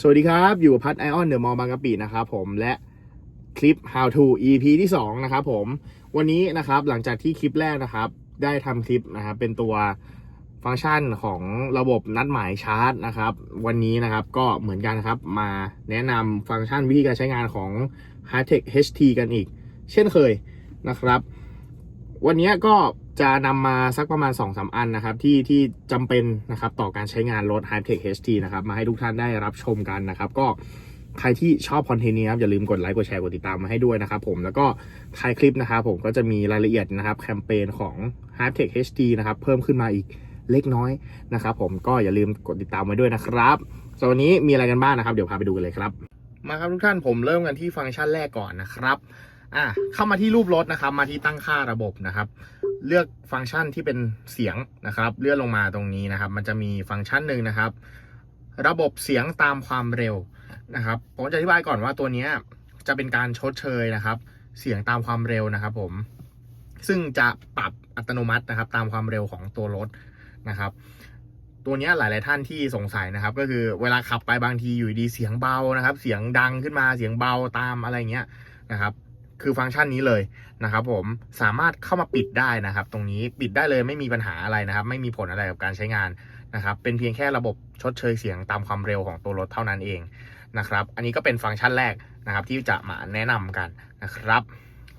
สวัสดีครับ อยู่กับพัดไอออนเดอะมอลบางกะปินะครับผมและคลิป how to EP ที่ 2 นะครับผมวันนี้นะครับหลังจากที่คลิปแรกนะครับ ได้ทำคลิปนะครับเป็นตัวฟังก์ชันของระบบนัดหมายชาร์จนะครับ วันนี้นะครับก็เหมือนกันนะครับมาแนะนำฟังก์ชันวิธีการใช้งานของ Hightech HT กันอีก เช่นเคยนะครับ วันนี้ก็จะนำมาสักประมาณ 2-3สอันนะครับ ที่ที่จำเป็นนะครับต่อการใช้งานรถ Hightech HT นะครับ มาให้ทุกท่านได้รับชมกันนะครับ ก็ใครที่ชอบคอนเทนต์นี้ครับอย่าลืมกดไลค์กดแชร์กดติดตามมาให้ด้วยนะครับผมแล้วก็ท้ายคลิปนะครับผมก็จะมีรายละเอียดนะครับแคมเปญของ Hightech HT นะครับเพิ่มขึ้นมาอีกเล็กน้อยนะครับผมก็อย่าลืมกดติดตามไว้ด้วยนะครับสำหรับวันนี้มีอะไรกันบ้างนะครับ เดี๋ยวพาไปดูกันเลยครับ มาครับทุกท่านผมเริ่มกันที่ฟังก์ชันแรกก่อนนะครับ อะเข้ามาที่รูปรถนะครับ มาที่ตั้งค่าระบบนะครับ เลือกฟังก์ชันที่เป็นเสียงนะครับ เลื่อนลงมาตรงนี้นะครับ มันจะมีฟังก์ชันหนึ่งนะครับ ระบบเสียงตามความเร็วนะครับผมจะอธิบายก่อนว่าตัวนี้จะเป็นการชดเชยนะครับ เสียงตามความเร็วนะครับ ผม ซึ่งจะปรับอัตโนมัตินะครับ ตามความเร็วของตัวรถนะครับตัวนี้ยหลาย ๆ ท่านที่สงสัยนะครับ ก็คือเวลาขับไปบางทีอยู่ดีเสียงเบานะครับ เสียงดังขึ้นมาเสียงเบาตามอะไรเงี้ยนะครับ คือฟังก์ชันนี้เลยนะครับผมสามารถเข้ามาปิดได้นะครับ ตรงนี้ปิดได้เลยไม่มีปัญหาอะไรนะครับ ไม่มีผลอะไรกับการใช้งานนะครับเป็นเพียงแค่ระบบชดเชยเสียงตามความเร็วของตัวรถเท่านั้นเองนะครับอันนี้ก็เป็นฟังก์ชันแรกนะครับที่จะมาแนะนำกันนะครับ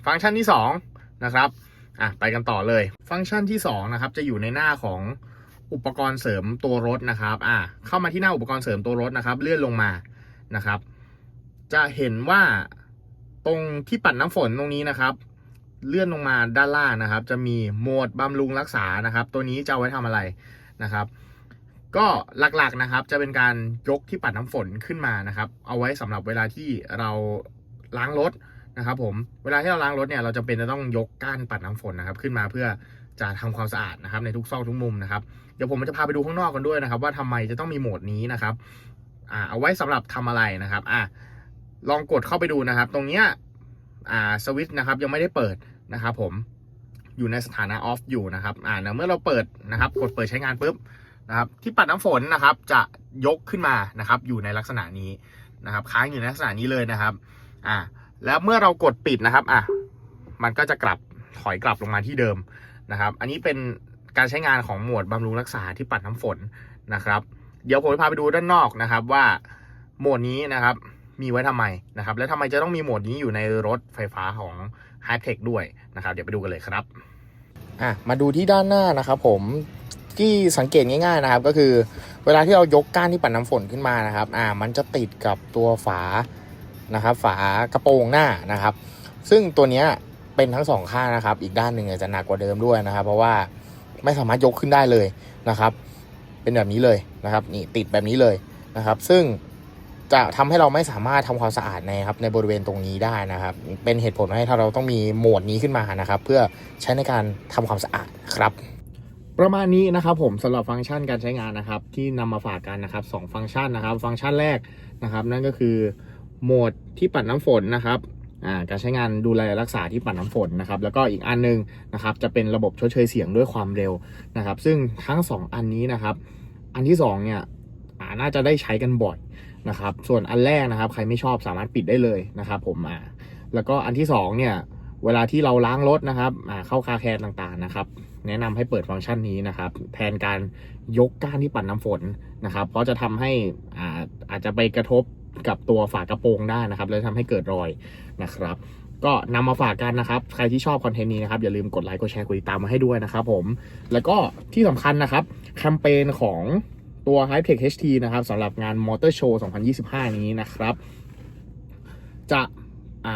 ฟังก์ชันที่2นะครับอะไปกันต่อเลย ฟังก์ชันที่2นะครับจะอยู่ในหน้าของอุปกรณ์เสริมตัวรถนะครับอะเข้ามาที่หน้าอุปกรณ์เสริมตัวรถนะครับ เลื่อนลงมานะครับ จะเห็นว่า ตรงที่ปัดน้ำฝนตรงนี้นะครับ เลื่อนลงมาด้านล่างนะครับ จะมีโหมดบำรุงรักษานะครับ ตัวนี้จะเอาไว้ทำอะไรนะครับ ก็หลักๆนะครับ จะเป็นการยกที่ปัดน้ำฝนขึ้นมานะครับ เอาไว้สำหรับเวลาที่เราล้างรถนะครับผมเวลาที่เราล้างรถเนี่ยเราจะเป็นจะต้องยกก้านปัดน้ำฝนนะครับขึ้นมาเพื่อจะทำความสะอาดนะครับในทุกซอกทุกมุมนะครับเดี๋ยวผมจะพาไปดูข้างนอกกันด้วยนะครับ ว่าทำไมจะต้องมีโหมดนี้นะครับอ่าเอาไว้สำหรับทำอะไรนะครับอ่า ลองกดเข้าไปดูนะครับ ตรงเนี้ยอ่าสวิตช์นะครับยังไม่ได้เปิดนะครับผมอยู่ในสถานะออฟอยู่นะครับอ่าเมื่อเราเปิดนะครับ กดเปิดใช้งานปุ๊บนะครับ ที่ปัดน้ำฝนนะครับ จะยกขึ้นมานะครับ อยู่ในลักษณะนี้นะครับ ค้างอยู่ในลักษณะนี้เลยนะครับอ่าแล้วเมื่อเรากดปิดนะครับอะมันก็จะกลับถอยกลับลงมาที่เดิมนะครับ อันนี้เป็นการใช้งานของหมวดบำรุงรักษาที่ปัดน้ำฝนนะครับ เดี๋ยวผมจะพาไปดูด้านนอกนะครับว่าโหมดนี้นะครับ มีไว้ทำไมนะครับและทำไมจะต้องมีโหมดนี้อยู่ในรถไฟฟ้าของ h y p e c ด้วยนะครับ เดี๋ยวไปดูกันเลยครับอะมาดูที่ด้านหน้านะครับผมที่สังเกตง่ายๆนะครับ ก็คือเวลาที่เรายกก้านที่ปัดน้ำฝนขึ้นมานะครับอ่ามันจะติดกับตัวฝานะครับ ฝากระโปรงหน้านะครับ ซึ่งตัวเนี้ยเป็นทั้งสองข้างนะครับ อีกด้านหนึ่งจะหนักกว่าเดิมด้วยนะครับ เพราะว่าไม่สามารถยกขึ้นได้เลยนะครับ เป็นแบบนี้เลยนะครับ นี่ติดแบบนี้เลยนะครับ ซึ่ง จะทำให้เราไม่สามารถทำความสะอาดในครับในบริเวณตรงนี้ได้นะครับ เป็นเหตุผลให้เราต้องมีโหมดนี้ขึ้นมานะครับ เพื่อใช้ในการทำความสะอาดครับ ประมาณนี้นะครับผมสำหรับฟังก์ชันการใช้งานนะครับ ที่นำมาฝากกันนะครับสองฟังก์ชันนะครับ ฟังก์ชันแรกนะครับ นั่นก็คือโหมดที่ปัดน้ำฝนนะครับการใช้งานดูแลรักษาที่ปัดน้ำฝนนะครับ แล้วก็อีกอันหนึงนะครับ จะเป็นระบบชดเชยเสียงด้วยความเร็วนะครับ ซึ่งทั้งสองอันนี้นะครับ อันที่สองเนี่ย น่าจะได้ใช้กันบ่อยนะครับ ส่วนอันแรกนะครับ ใครไม่ชอบสามารถปิดได้เลยนะครับ ผมอ่าแล้วก็อันที่สองเนี่ยเวลาที่เราล้างรถนะครับอ่าเข้าคาแคร์ต่างๆนะครับ แนะนำให้เปิดฟังก์ชันนี้นะครับ แทนการยกก้านที่ปัดน้ำฝนนะครับ เพราะจะทำให้อ่าอาจจะไปกระทบกับตัวฝากระโปรงได้นะครับ แล้วทำให้เกิดรอยนะครับ ก็นำมาฝากกันนะครับ ใครที่ชอบคอนเทนต์นี้นะครับ อย่าลืมกดไลค์กดแชร์กดติดตามมาให้ด้วยนะครับผม แล้วก็ที่สำคัญนะครับแคมเปญของ ตัว h y p e c HT นะครับสำหรับงาน Motor Show 2025 นี้นะครับ จะ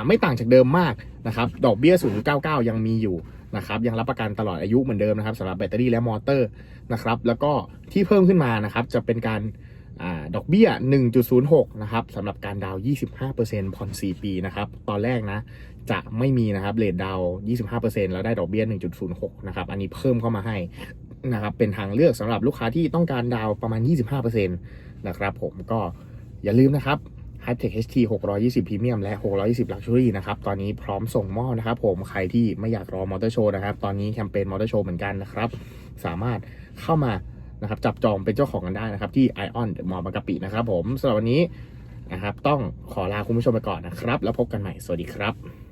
ไม่ต่างจากเดิมมากนะครับ ดอกเบี้ย 0.99 ยังมีอยู่นะครับยังรับประกันตลอดอายุเหมือนเดิมนะครับสำหรับแบตเตอรี่และมอเตอร์นะครับ แล้วก็ที่เพิ่มขึ้นมานะครับ จะเป็นการอาดอกเบี้ย 1.06 นะครับสำหรับการดาว 25%ผ่อน 4 ปีนะครับ ตอนแรกนะ จะไม่มีนะครับเลทดาวน์25%แล้วได้ดอกเบี้ย 1.06 นะครับ อันนี้เพิ่มเข้ามาให้ นะครับเป็นทางเลือกสำหรับลูกค้าที่ต้องการดาวประมาณ 25%นะครับผมก็อย่าลืมนะครับ Hightech HT 620 Premium และ 620 Luxury นะครับ ตอนนี้พร้อมส่งมอบนะครับผม ใครที่ไม่อยากรอมอเตอร์โชว์นะครับ ตอนนี้แคมเปญมอเตอร์โชว์เหมือนกันนะครับ สามารถเข้ามานะครับจับจองเป็นเจ้าของกันได้นะครับ ที่ Ion เดอะมอบางกะปินะครับผมสำหรับวันนี้นะครับ ต้องขอลาคุณผู้ชมไปก่อนนะครับ แล้วพบกันใหม่ สวัสดีครับ